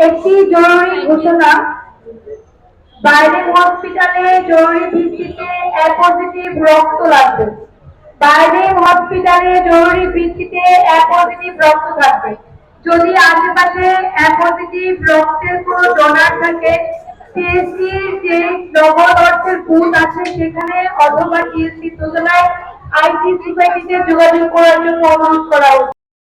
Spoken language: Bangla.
একটি জরুরি ঘোষণা। বাইরের হসপিটালে জরুরি ভিত্তিতে এ পজিটিভ রক্ত লাগবে। বাইরের হসপিটালে জরুরি ভিত্তিতে এ পজিটিভ রক্ত থাকবে। যদি আশেপাশে এ পজিটিভ রক্তের কোনো ডোনার থাকে টিএসসি যে নগদ অর্থের বুথ আছে সেখানে অথবা টিএসসি যোজনায় আইসি সোসাইটিতে যোগাযোগ করার জন্য অনুরোধ করা